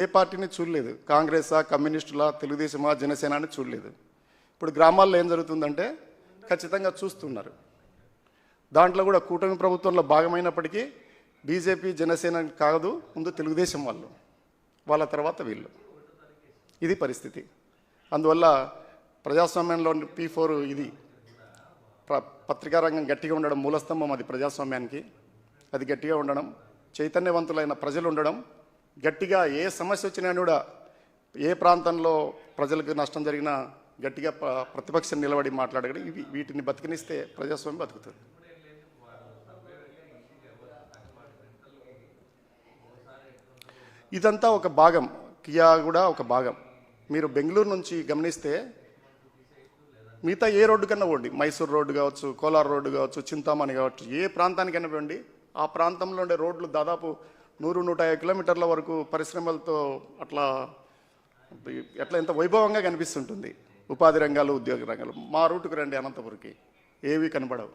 ఏ పార్టీని చూడలేదు. కాంగ్రెసా కమ్యూనిస్టులా తెలుగుదేశమా జనసేన అని చూడలేదు. ఇప్పుడు గ్రామాల్లో ఏం జరుగుతుందంటే ఖచ్చితంగా చూస్తున్నారు. దాంట్లో కూడా కూటమి ప్రభుత్వంలో భాగమైనప్పటికీ బీజేపీ జనసేన కాదు ముందు తెలుగుదేశం వాళ్ళు. వాళ్ళ తర్వాత వీళ్ళు. ఇది పరిస్థితి. అందువల్ల ప్రజాస్వామ్యంలో పీ ఫోర్ ఇది. పత్రికా రంగం గట్టిగా ఉండడం మూలస్తంభం అది ప్రజాస్వామ్యానికి. అది గట్టిగా ఉండడం చైతన్యవంతులైన ప్రజలు ఉండడం గట్టిగా ఏ సమస్య వచ్చినా కూడా ఏ ప్రాంతంలో ప్రజలకు నష్టం జరిగినా గట్టిగా ప- ప్రతిపక్షం నిలబడి మాట్లాడగడం ఇవి వీటిని బతికినిస్తే ప్రజాస్వామ్యం బతుకుతుంది. ఇదంతా ఒక భాగం కియా కూడా ఒక భాగం. మీరు బెంగళూరు నుంచి గమనిస్తే మిగతా ఏ రోడ్డు కన్నా పోండి. మైసూర్ రోడ్డు కావచ్చు కోలార్ రోడ్డు కావచ్చు చింతామణి కావచ్చు ఏ ప్రాంతానికైనా పోండి. ఆ ప్రాంతంలో ఉండే రోడ్లు దాదాపు నూరు నూట యాభై కిలోమీటర్ల వరకు పరిశ్రమలతో అట్లా ఎట్లా ఎంత వైభవంగా కనిపిస్తుంటుంది. ఉపాధి రంగాలు ఉద్యోగ రంగాలు. మా రూటుకు రండి అనంతపురికి. ఏవి కనబడవు.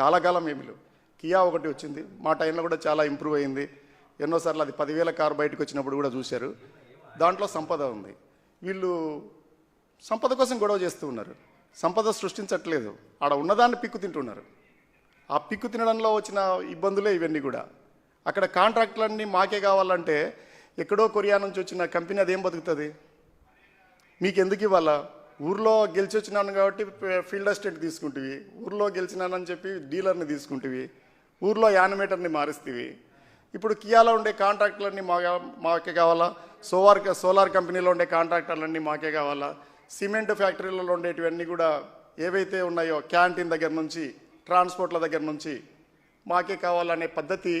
చాలా కాలం ఏమి లేవు కియా ఒకటి వచ్చింది. మా టైంలో కూడా చాలా ఇంప్రూవ్ అయింది. ఎన్నోసార్లు అది పదివేల కారు బయటకు వచ్చినప్పుడు కూడా చూశారు. దాంట్లో సంపద ఉంది. వీళ్ళు సంపద కోసం గొడవ చేస్తూ ఉన్నారు. సంపద సృష్టించట్లేదు. ఆడ ఉన్నదాన్ని పిక్కు తింటున్నారు. ఆ పిక్కు తినడంలో వచ్చిన ఇబ్బందులే ఇవన్నీ కూడా. అక్కడ కాంట్రాక్టులన్నీ మాకే కావాలంటే ఎక్కడో కొరియా నుంచి వచ్చిన కంపెనీ అదేం బతుకుతుంది? మీకు ఎందుకు ఇవ్వాల? ఊర్లో గెలిచి వచ్చినాను కాబట్టి ఫీల్డ్ అసిస్టెంట్ తీసుకుంటువి. ఊర్లో గెలిచినానని చెప్పి డీలర్ని తీసుకుంటివి. ఊర్లో యానిమేటర్ని మారుస్తీవి. ఇప్పుడు కియాలో ఉండే కాంట్రాక్టులన్నీ మా మాకే కావాలా? సోలార్ సోలార్ కంపెనీలో ఉండే కాంట్రాక్టర్లన్నీ మాకే కావాలా? సిమెంట్ ఫ్యాక్టరీలలో ఉండేటివన్నీ కూడా ఏవైతే ఉన్నాయో క్యాంటీన్ దగ్గర నుంచి ట్రాన్స్పోర్ట్ల దగ్గర నుంచి మాకే కావాలనే పద్ధతి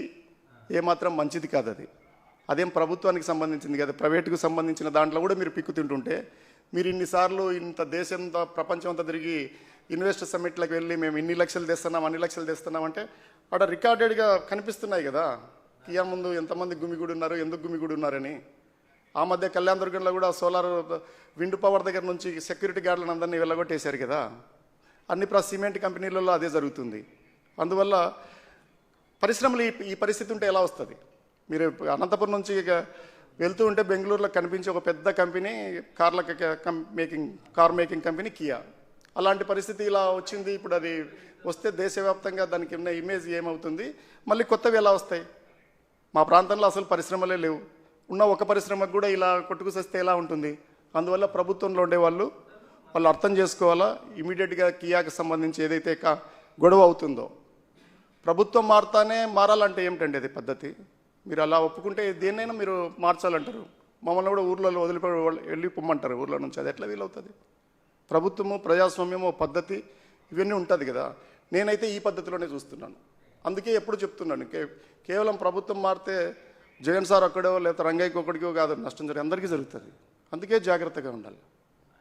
ఏమాత్రం మంచిది కాదు అది. అదేం ప్రభుత్వానికి సంబంధించింది కదా. ప్రైవేటుకు సంబంధించిన దాంట్లో కూడా మీరు పిక్కు తింటుంటే మీరు ఇన్నిసార్లు ఇంత దేశం ప్రపంచం అంతా తిరిగి ఇన్వెస్టర్ సమ్మిట్లకు వెళ్ళి మేము ఇన్ని లక్షలు తెస్తున్నాం అన్ని లక్షలు తెస్తున్నాం అంటే అక్కడ రికార్డెడ్గా కనిపిస్తున్నాయి కదా. కియా ముందు ఎంతమంది గుమిగూడి ఉన్నారు ఎందుకు గుమిగూడి ఉన్నారని. ఆ మధ్య కళ్యాణ దుర్గంలో కూడా సోలార్ విండ్ పవర్ దగ్గర నుంచి సెక్యూరిటీ గార్డులను అందరినీ వెళ్ళగొట్టేశారు కదా. అన్ని ప్రా సిమెంట్ కంపెనీలలో అదే జరుగుతుంది. అందువల్ల పరిశ్రమలు ఈ ఈ పరిస్థితి ఉంటే ఎలా వస్తుంది? మీరు అనంతపురం నుంచి ఇక వెళ్తూ ఉంటే బెంగళూరులో కనిపించే ఒక పెద్ద కంపెనీ కార్ల making car making company Kia. అలాంటి పరిస్థితి ఇలా వచ్చింది ఇప్పుడు అది వస్తే దేశవ్యాప్తంగా దానికి ఉన్న ఇమేజ్ ఏమవుతుంది? మళ్ళీ కొత్తవి ఎలా వస్తాయి? మా ప్రాంతంలో అసలు పరిశ్రమలే లేవు. ఉన్న ఒక పరిశ్రమకు కూడా ఇలా కొట్టుకుసేస్తే ఎలా ఉంటుంది? అందువల్ల ప్రభుత్వంలో ఉండేవాళ్ళు వాళ్ళు అర్థం చేసుకోవాలా? ఇమీడియట్గా కియాకి సంబంధించి ఏదైతే గొడవ అవుతుందో. ప్రభుత్వం మారుతానే మారాలంటే ఏమిటండి అది పద్ధతి? మీరు అలా ఒప్పుకుంటే దేన్నైనా మీరు మార్చాలంటారు. మమ్మల్ని కూడా ఊర్లలో వదిలిపోయి వెళ్ళి పొమ్మంటారు ఊర్లో నుంచి. అది ఎట్లా వీలవుతుంది? ప్రభుత్వము ప్రజాస్వామ్యము పద్ధతి ఇవన్నీ ఉంటుంది కదా. నేనైతే ఈ పద్ధతిలోనే చూస్తున్నాను. అందుకే ఎప్పుడు చెప్తున్నాను. కే కేవలం ప్రభుత్వం మారితే జగన్ సార్ ఒక్కడో లేదా రంగయ్యకి ఒక్కడికో కాదు నష్టం జరిగి అందరికీ జరుగుతుంది. అందుకే జాగ్రత్తగా ఉండాలి.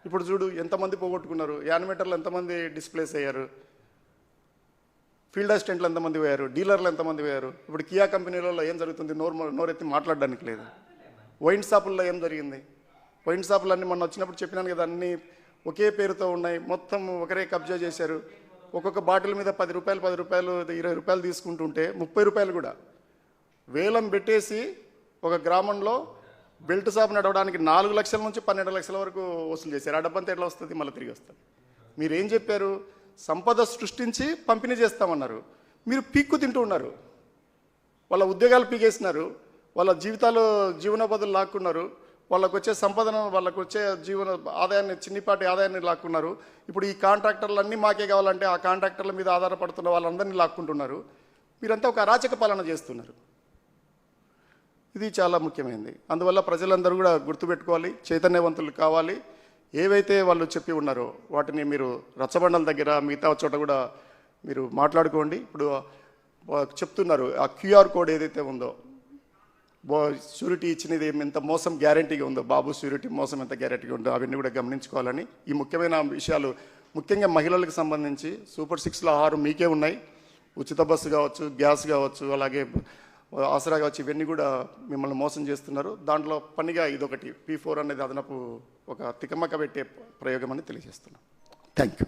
ఇప్పుడు చూడు ఎంతమంది పోగొట్టుకున్నారు? యానిమేటర్లు ఎంతమంది డిస్ప్లేస్ అయ్యారు? ఫీల్డ్ అసిస్టెంట్లు ఎంతమంది పోయారు? డీలర్లు ఎంతమంది పోయారు? ఇప్పుడు కియా కంపెనీలలో ఏం జరుగుతుంది? నోరు నోరెత్తి మాట్లాడడానికి లేదు. వైన్ షాపుల్లో ఏం జరిగింది? వైన్ షాపులు అన్నీ మొన్న వచ్చినప్పుడు చెప్పినాను కదా అన్నీ ఒకే పేరుతో ఉన్నాయి. మొత్తం ఒకరే కబ్జా చేశారు. ఒక్కొక్క బాటిల్ మీద పది రూపాయలు పది రూపాయలు ఇరవై రూపాయలు తీసుకుంటుంటే ముప్పై రూపాయలు కూడా. వేలం పెట్టేసి ఒక గ్రామంలో బెల్ట్ షాప్ నడవడానికి నాలుగు లక్షల నుంచి పన్నెండు లక్షల వరకు వసూలు చేశారు. ఆ డబ్బంతా ఎట్లా వస్తుంది? మళ్ళీ తిరిగి వస్తుంది. మీరు ఏం చెప్పారు? సంపద సృష్టించి పంపిణీ చేస్తామన్నారు. మీరు పీక్కు తింటూ ఉన్నారు. వాళ్ళ ఉద్యోగాలు పీకేసినారు. వాళ్ళ జీవితాలు జీవనోపాధులు లాక్కున్నారు. వాళ్ళకు వచ్చే సంపదను వాళ్ళకు వచ్చే జీవన ఆదాయాన్ని చిన్నిపాటి ఆదాయాన్ని లాక్కున్నారు. ఇప్పుడు ఈ కాంట్రాక్టర్లన్నీ మాకే కావాలంటే ఆ కాంట్రాక్టర్ల మీద ఆధారపడుతున్న వాళ్ళందరినీ లాక్కుంటున్నారు. మీరంతా ఒక అరాచక పాలన చేస్తున్నారు. ఇది చాలా ముఖ్యమైనది అందువల్ల ప్రజలందరూ కూడా గుర్తుపెట్టుకోవాలి. చైతన్యవంతులు కావాలి. ఏవైతే వాళ్ళు చెప్పి ఉన్నారో వాటిని మీరు రచ్చబండల దగ్గర మిగతా చోట కూడా మీరు మాట్లాడుకోండి. ఇప్పుడు చెప్తున్నారు ఆ క్యూఆర్ కోడ్ ఏదైతే ఉందో బో షూరిటీ ఇచ్చినది ఎంత మోసం గ్యారంటీగా ఉందో బాబు షూరిటీ మోసం ఎంత గ్యారంటీగా ఉందో అవన్నీ కూడా గమనించుకోవాలని ఈ ముఖ్యమైన విషయాలు ముఖ్యంగా మహిళలకు సంబంధించి సూపర్ సిక్స్లో ఆరు మీకే ఉన్నాయి. ఉచిత బస్సు కావచ్చు గ్యాస్ కావచ్చు అలాగే ఆసరాగా వచ్చి ఇవన్నీ కూడా మిమ్మల్ని మోసం చేస్తున్నారు. దాంట్లో పనిగా ఇదొకటి. పీ ఫోర్ అనేది అదనపు ఒక తికమక పెట్టే ప్రయోగం అని తెలియజేస్తున్నాం. Thank you